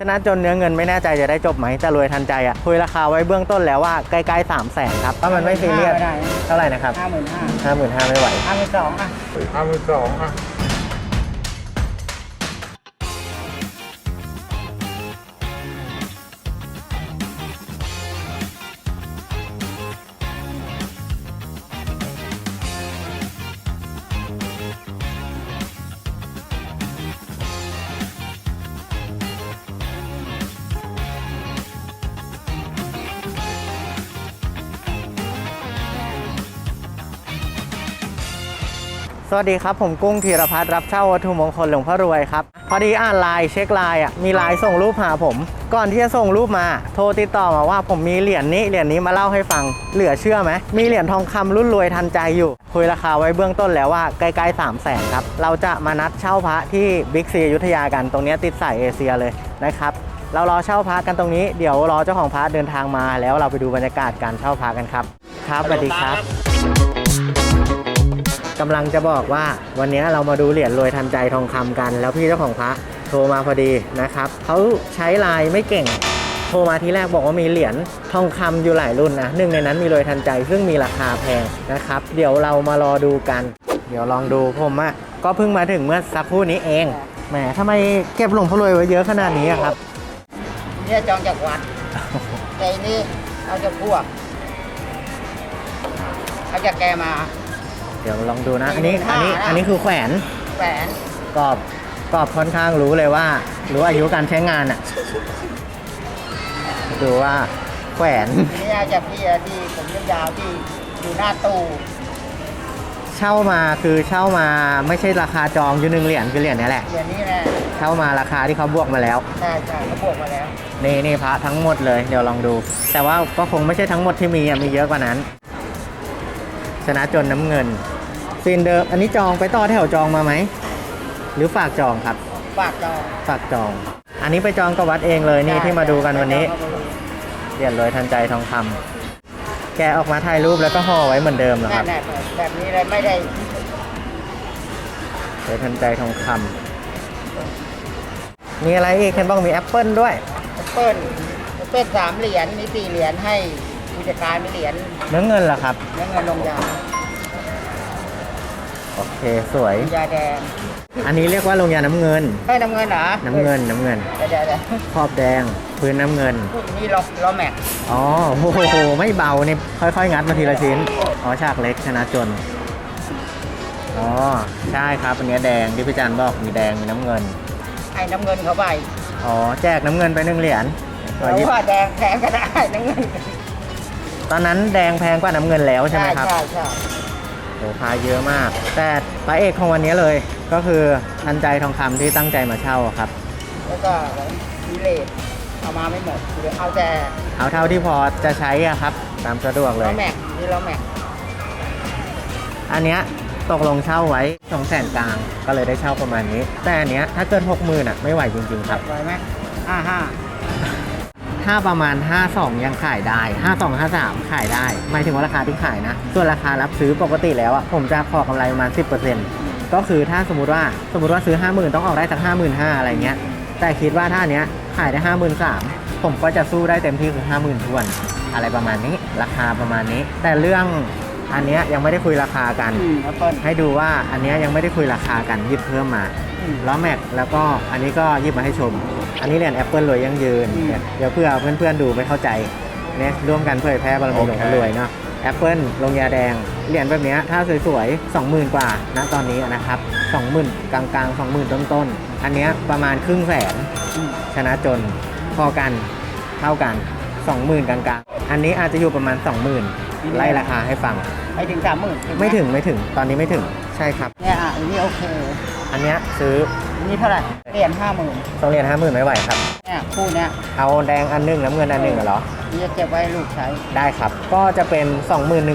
ชนะจนเนื้อเงินไม่แน่ใจจะได้จบไหมแต่รวยทันใจอะคุยราคาไว้เบื้องต้นแล้วว่าใกล้ๆ3 0 0แสนครับถ้ามันไม่ซีเรียสได้เท่าไหร่นะครับห้าหมื่นห้าห้าหมื่นห้าไม่ไหวห้าหมื่นสองอะห้าหมื่นสองอะ วัสดีครับ ผมกุ้งธีรพัฒน์รับเช่าวัตถุมงคลหลวงพ่อรวยครับ พอดีอ่านไลน์เช็คไลน์อะมีไลน์ส่งรูปหาผม ก่อนที่จะส่งรูปมา โทรติดต่อมาว่าผมมีเหรียญนี้เหรียญนี้มาเล่าให้ฟัง เหลือเชื่อไหมมีเหรียญทองคำรุ่นรวยทันใจอยู่ คุยราคาไว้เบื้องต้นแล้วว่าใกล้ๆ3 0 0แสนครับเราจะมานัดเช่าพระที่บิ๊กซีอยุธยากันตรงนี้ติดสายเอเชียเลยนะครับเรารอเช่าพระกันตรงนี้เดี๋ยวรอเจ้าของพระเดินทางมา แล้วเราไปดูบรรยากาศการเช่าพระกันครับ ครับสวัสดีครับ กำลังจะบอกว่าวันนี้เรามาดูเหรียญรวยทันใจทองคำกัน แล้วพี่เจ้าของพระโทรมาพอดีนะครับเขาใช้ไลน์ไม่เก่ง โทรมาทีแรกบอกว่ามีเหรียญทองคำอยู่หลายรุ่นนะหนึ่งในนั้นมีรวยทันใจซึ่งมีราคาแพงนะครับ เดี๋ยวเรามารอดูกัน เดี๋ยวลองดูผมอะก็เพิ่งมาถึงเมื่อสักครู่นี้เองแหมทำไมเก็บหลวงพ่อรวยไว้เยอะขนาดนี้อะครับ เนี่ยจองจากวัดแต่อันนี่เอาจากพวกเอาจากแกมา เดี๋ยวลองดูนะ อันนี้อันนี้อันนี้คือแขวนแหวนกรอบกรอบค่อนข้างรู้เลยว่า รู้อายุการใช้งานอะดูว่าแขวนทีนี้เอาจากพี่อะที่ผมยาวๆที่อยู่หน้าตู้เช่ามาคือเช่ามาไม่ใช่ราคาจองอยู่หนึ่งเหรียญคือเหรียญนี้แหละ เหรียญนี้แหละเช่ามาราคาที่เขาบวกมาแล้ว ใช่ใช่เขาบวกมาแล้วนี่นี่พระทั้งหมดเลยเดี๋ยวลองดู แต่ว่าก็คงไม่ใช่ทั้งหมดที่มีอะมีเยอะกว่านั้น ชนะจนน้ำเงิน ซีนเดิม อันนี้จองไปต่อแถวจองมาไหม หรือฝากจองครับ ฝากจองฝากจอง อันนี้ไปจองกับวัดเองเลยนี่ที่มาดูกันวันนี้เหรียญรวยทันใจทองคำแกะออกมาถ่ายรูปแล้วก็ห่อไว้เหมือนเดิมเหรอคนั่รันบแหละแบบนี้เลยไม่ได้รวยทันใจทองคำมีอะไรอีกเห็นบอกมีแอปเปิลด้วยแอปเปิ้ลแอปเปิ้ลสามเหรียญมีสี่เหรียญให้ผู้จัดการมีเหรียญเนื้อเงินเหรอครับแล้วเงินลงยา โอเคสวย ยาแดงอันนี้เรียกว่าลงยาน้ำเงินเฮ้ยน้ำเงินเหรอน้ำเงินน้ำเงินเดี๋ยวเดี๋ยวเดี๋ยวขอบแดงพื้นน้ำเงิน นี่ล้อล้อแม็กอ๋อโอ้โหไม่เบานี่ค่อยๆ งัดมาทีละชิ้น อ๋อฉากเล็กชนะจน อ๋อ ใช่ครับอันเนี้ยแดงที่พี่จันบอกมีแดงมีน้ำเงินให้น้ำเงินเขาไปอ๋อแจกน้ำเงินไปหนึ่งเหรียญเพราะว่าแดงแพงก็ได้น้ำเงินตอนนั้นแดงแพงกว่าน้ำเงินแล้วใช่ไหมครับ ใช่ใช่โอ้ พาเยอะมาก แต่พระเอกของวันนี้เลยก็คือทันใจทองคำที่ตั้งใจมาเช่าอะครับ แล้วก็วิเลตเอามาไม่หมดเหลือเอาแต่เอาเท่าที่พอจะใช้อะครับ ตามสะดวกเลล้อยแม็กนี่ล้อแม็กอันเนี้ยตกลงเช่าไว้สองแสนกลางก็เลยได้เช่าประมาณนี้ แต่อันเนี้ยถ้าเกินหกหมื่นอะไม่ไหวจริงๆครับ ไหวไหมห้าห้า ถ้าประมาณ 52 ยังขายได้ 52 53 ขายได้ หมายถึงว่าราคาที่ขายนะ ส่วนราคารับซื้อปกติแล้วอะผมจะขอกำไรประมาณ 10%ก็คือถ้าสมมติว่าสมมติว่าซื้อ 50,000 ต้องออกได้สัก55,000อะไรเงี้ย แต่คิดว่าถ้าอันเนี้ยขายได้ 53,000 ผมก็จะสู้ได้เต็มที่คือ 50,000ทวน อะไรประมาณนี้ ราคาประมาณนี้ แต่เรื่องอันเนี้ยยังไม่ได้คุยราคากัน อืมแอปเปิ้ลให้ดูว่าอันเนี้ยยังไม่ได้คุยราคากันหยิบเพิ่มมาอืม ล้อแม็กแล้วก็อันนี้ก็หยิบมาให้ชม อันนี้เหรียญแอปเปิลรวยยั่งยืน อืมเนี่ยเดี๋ยวเพื่อเพื่อนๆดูไม่เข้าใจเนี่ยร่วมกันเผยแพร่บารมีหลวงพ่อรวยเนาะแอปเปิลลงยาแดงเหรียญแบบเนี้ยถ้าสวยๆ 20,000 กว่าณตอนนี้นะครับ 20,000 กลางๆ 20,000 ต้นๆ อันเนี้ยประมาณครึ่งแสน อืมชนะจนพอกันเท่ากัน 20,000 กลางๆ อันนี้อาจจะอยู่ประมาณ 20,000 ไล่ราคาให้ฟังไม่ถึงสามหมื่น ไม่ถึงไม่ถึงตอนนี้ไม่ถึง ใช่ครับ เนี่ยอะอันนี้โอเค อันเนี้ยซื้ออันนี้เท่าไหร่เหรียญห้าหมื่นต้องเรียนห้าหมื่นไม่ไหวครับ เนี่ยคู่เนี้ยเอาแดงอันหนึงน้ำเงินอันหนึงเหรอ นี่จะเก็บไว้ให้ลูกใช้ ได้ครับ ก็จะเป็น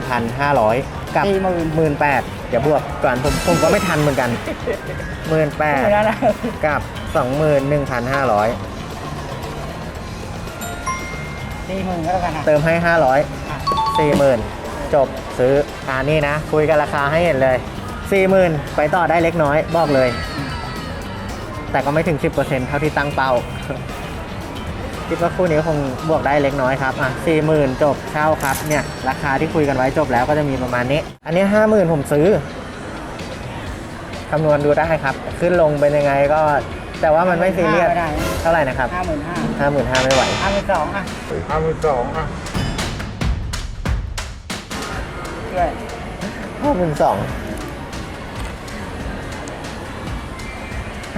21,500 กับ 40,000 18,000เดี๋ยวบวกก่อนผมผมก็ไม่ทันเหมือนกัน ไม่18,000ได้นะกับ 21,500 สี่หมื่นก็แล้วกันนะเติมให้อะ500 40,000 จบซื้ออ่านี่นะ คุยกันราคาให้เห็นเลย 40,000ไปต่อได้เล็กน้อยบอกเลย แต่ก็ไม่ถึง 10%เท่าที่ตั้งเป้า คิดว่าคู่นี้คงบวกได้เล็กน้อยครับอะสี่หมื่นจบเช่าครับเนี่ยราคาที่คุยกันไว้จบแล้วก็จะมีประมาณนี้ อันนี้ห้าหมื่นผมซื้อคำนวณดูได้ครับ ขึ้นลงเป็นยังไงก็แต่ว่ามันไม่ซีเรียสไม่ได้ เท่าไหร่นะครับห้าหมื่นห้าห้าหมื่นห้าไม่ไหว ห้าหมื่นสองอะห้าหมื่นสองอะช่วยห้าหมื่นสอง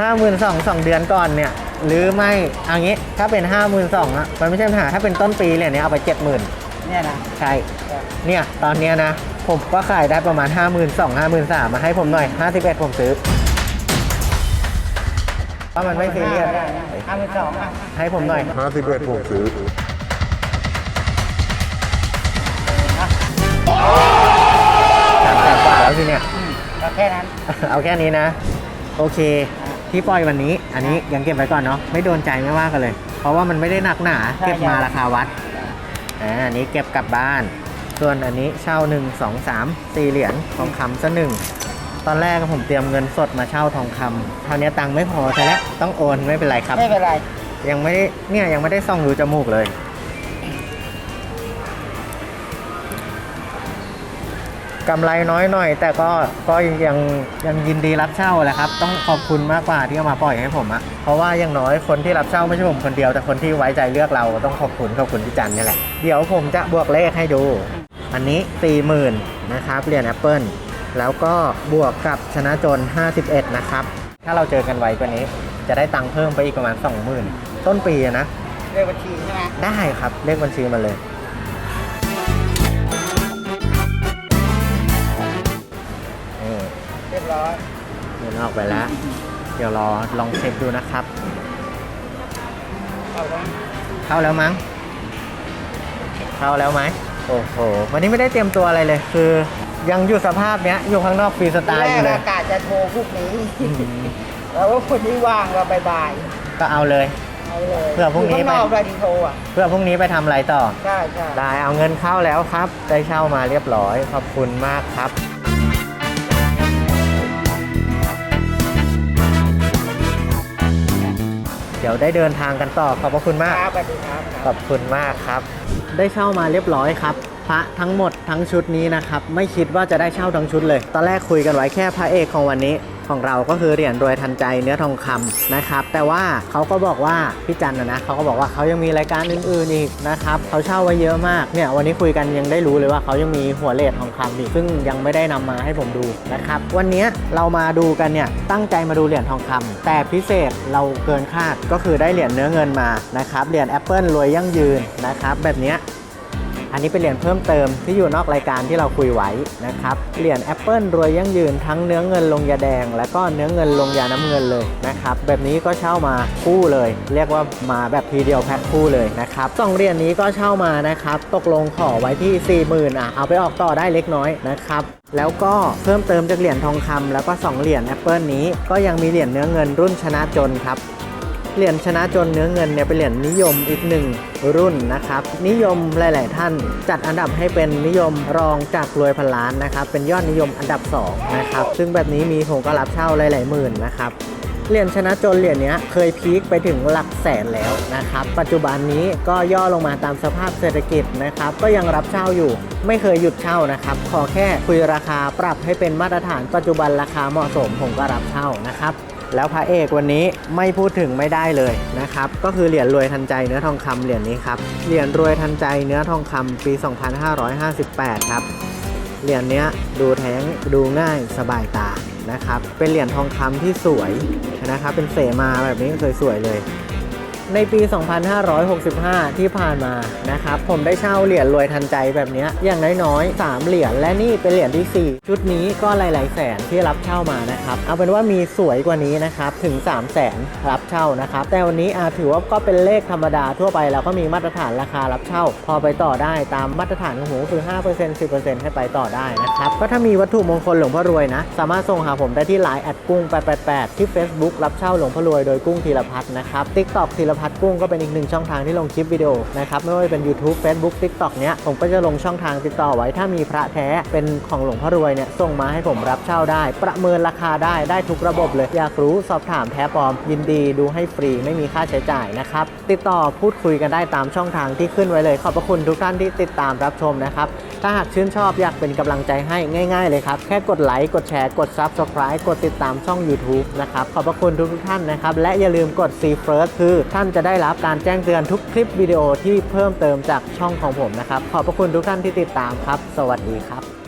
ห้าหมื่นสองสองเดือนก่อนเนี่ย หรือไม่เอางี้ถ้าเป็นห้าหมื่นสองอะมันไม่ใช่ปัญหาถ้าเป็นต้นปีเนี่ยเอาไปเจ็ดหมื่นเนี่ยนะใช่เนี่ยตอนเนี้ยนะ ผมก็ขายได้ประมาณ 5 2 0 0 0 5 3 0 0 0มาให้ผมหน่อย 51 ผมซื้อว่ามันไม่ซีเรียสห้าหมื่นสองอะให้ผมหน่อย ห้าสิบเอ็ดผมซื้อสามแสนกว่าแล้วทีเนี่ยอืมก็แค่นั้น เอาแค่นี้นะ โอเค ที่ปล่อยวันนี้ อันนี้ยังเก็บไว้ก่อนเนาะไม่โดนใจไม่ว่ากันเลย เพราะว่ามันไม่ได้หนักหนาใช่เก็บมาใช่ราคาวัดอ่าอันนี้เก็บกลับบ้าน ส่วนอันนี้เช่า1 2 3 4เหรียญทองคำซะหนึ่งตอนแรกผมเตรียมเงินสดมาเช่าทองคำคราวนี้ตังค์ไม่พอใช่แล้วต้องโอนไม่เป็นไรครับไม่เป็นไรยังไม่ได้เนี่ยยังไม่ได้ส่องดูจมูกเลย กำไรน้อยหน่อย แต่ก็ก็ยังยังยินดีรับเช่าแหละครับ ต้องขอบคุณมากกว่าที่เอามาปล่อยให้ผมอะเพราะว่าอย่างน้อยคนที่รับเช่าไม่ใช่ผมคนเดียวแต่คนที่ไว้ใจเลือกเราต้องขอบคุณขอบคุณพี่จันนี่แหละเดี๋ยวผมจะบวกเลขให้ดู อันนี้40,000นะครับเหรียญแอปเปิลแล้วก็บวกกับชนะจน 51 นะครับ ถ้าเราเจอกันไวกว่านี้ จะได้ตังค์เพิ่มไปอีกประมาณ 20,000 ต้นปีอะนะเรียกบัญชีใช่ไหมได้ครับเลขบัญชีมาเลย รียบร้อยเงินออกไปแล้ว เดี๋ยวรอลองเช็คดูนะครับ เอาละเข้าแล้วมั้ง เข้าแล้วไหมโอ้โห วันนี้ไม่ได้เตรียมตัวอะไรเลย คือยังอยู่สภาพเนี้ย อยู่ข้างนอกฟรีสไตทีล์แรอกยู่เลยอากาศจะโทรพวกนี้ อืมแล้วว่าคนที่ว่างก็บ่ายก็เอาเลยๆเอาเลยเผื่อพรุ่งนี้ยู่ข้างนอกไปได้ดีโทรอะ เพื่อพรุ่งนี้ไปทำอะไรต่อ ใช่ใช่ ได้เอาเงินเข้าแล้วครับ ได้เช่ามาเรียบร้อย ขอบคุณมากครับ ดี๋ยวได้เดินทางกันต่อขอบพระคุณมากครับสวัสดีครับขอบคุณมากครับ ได้เช่ามาเรียบร้อยครับพระทั้งหมดทั้งชุดนี้นะครับ ไม่คิดว่าจะได้เช่าทั้งชุดเลย ตอนแรกคุยกันไว้แค่พระเอกของวันนี้ ของเราก็คือเหรียญรวยทันใจเนื้อทองคำนะครับ แต่ว่าเขาก็บอกว่าพี่จันนะนะเขาก็บอกว่าเขายังมีรายการอื่นๆอีกนะครับเขาเช่าไว้เยอะมากเนี่ยวันนี้คุยกันยังได้รู้เลยว่าเขายังมีหัวเลททองคำอีกซึ่งยังไม่ได้นำมาให้ผมดูนะครับวันนี้เรามาดูกันเนี่ยตั้งใจมาดูเหรียญทองคำแต่พิเศษเราเกินคาดก็คือได้เหรียญเนื้อเงินมานะครับเหรียญแอปเปิลรวยยั่งยืนนะครับแบบนี้ อันนี้เป็นเหรียญเพิ่มเติมที่อยู่นอกรายการที่เราคุยไว้นะครับ เหรียญแอปเปิลรวยยั่งยืนทั้งเนื้อเงินลงยาแดง และก็เนื้อเงินลงยาน้ำเงินเลยนะครับ แบบนี้ก็เช่ามาคู่เลย เรียกว่ามาแบบทีเดียวแพ็คคู่เลยนะครับสองเหรียญนี้ก็เช่ามานะครับ ตกลงขอไว้ที่ 40,000อะเอาไปออกต่อได้เล็กน้อยนะครับแล้วก็เพิ่มเติมจากเหรียญทองคำแล้วก็สองเหรียญแอปเปิลนี้ก็ยังมีเหรียญเนื้อเงินรุ่นชนะจนครับ เหรียญชนะจนเนื้อเงินเนี่ยเป็นเหรียญนิยมอีกหนึ่งรุ่นนะครับ นิยมหลาย ๆ ท่าน จัดอันดับให้เป็นนิยมรองจากรวยพันล้านนะครับ เป็นยอดนิยมอันดับ2นะครับซึ่งแบบนี้มีผมก็รับเช่าหลาย ๆ หมื่นนะครับเหรียญชนะจนเหรียญนี้เคยพีคไปถึงหลักแสนแล้วนะครับ ปัจจุบันนี้ก็ย่อลงมาตามสภาพเศรษฐกิจนะครับ ก็ยังรับเช่าอยู่ ไม่เคยหยุดเช่านะครับ ขอแค่คุยราคาปรับให้เป็นมาตรฐานปัจจุบันราคาเหมาะสมผมก็รับเช่านะครับ แล้วพระเอกวันนี้ไม่พูดถึงไม่ได้เลยนะครับ ก็คือเหรียญรวยทันใจเนื้อทองคำเหรียญนี้ครับ เหรียญรวยทันใจเนื้อทองคำปี 2558 ครับ เหรียญนี้ดูแท้งดูง่ายสบายตานะครับ เป็นเหรียญทองคำที่สวยนะครับ เป็นเสมาแบบนี้สวยๆเลย ในปี 2565 ที่ผ่านมานะครับ ผมได้เช่าเหรียญรวยทันใจแบบนี้อย่างน้อยๆ 3 เหรียญและนี่เป็นเหรียญที่ 4 ชุดนี้ก็หลายๆแสนที่รับเช่ามานะครับ เอาเป็นว่ามีสวยกว่านี้นะครับ ถึง 3 0 0แสนรับเช่านะครับ แต่วันนี้อาถือว่าก็เป็นเลขธรรมดาทั่วไปแล้วก็มีมาตรฐานราคารับเช่า พอไปต่อได้ตามมาตรฐานของผมก็คือ 5% 10%ให้ไปต่อได้นะครับก็ถ้ามีวัตถุมงคลหลวงพ่อรวยนะ สามารถส่งหาผมได้ที่ไลน์แอดกุ้ง888ที่ Facebook รับเช่าหลวงพ่อรวยโดยกุ้งธีรพัฒน์นะครับ TikTok ธีรพัฒน์กุ้งก็เป็นอีกหนึ่งช่องทางที่ลงคลิปวิดีโอนะครับไม่ว่าจะเป็น YouTube Facebook TikTok เนี้ยผมก็จะลงช่องทางติดต่อไว้ถ้ามีพระแท้เป็นของหลวงพ่อรวยเนี่ยส่งมาให้ผมรับเช่าได้ ประเมินราคาได้ได้ทุกระบบเลยอยากรู้สอบถามแท้ปลอม ยินดีดูให้ฟรีไม่มีค่าใช้จ่ายนะครับติดต่อพูดคุยกันได้ตามช่องทางที่ขึ้นไว้เลย ขอบพระคุณทุกท่านที่ติดตามรับชมนะครับถ้าหากชื่นชอบอยากเป็นกำลังใจให้ง่าย ๆ เลยครับแค่กดไลค์กดแชร์กด Subscribe กดติดตามช่อง YouTube นะครับขอบพระคุณทุกท่านนะครับและอย่าลืมกด See First คือท่านจะได้รับการแจ้งเตือนทุกคลิปวิดีโอที่เพิ่มเติมจากช่องของผมนะครับ ขอบพระคุณทุกท่านที่ติดตามครับ สวัสดีครับ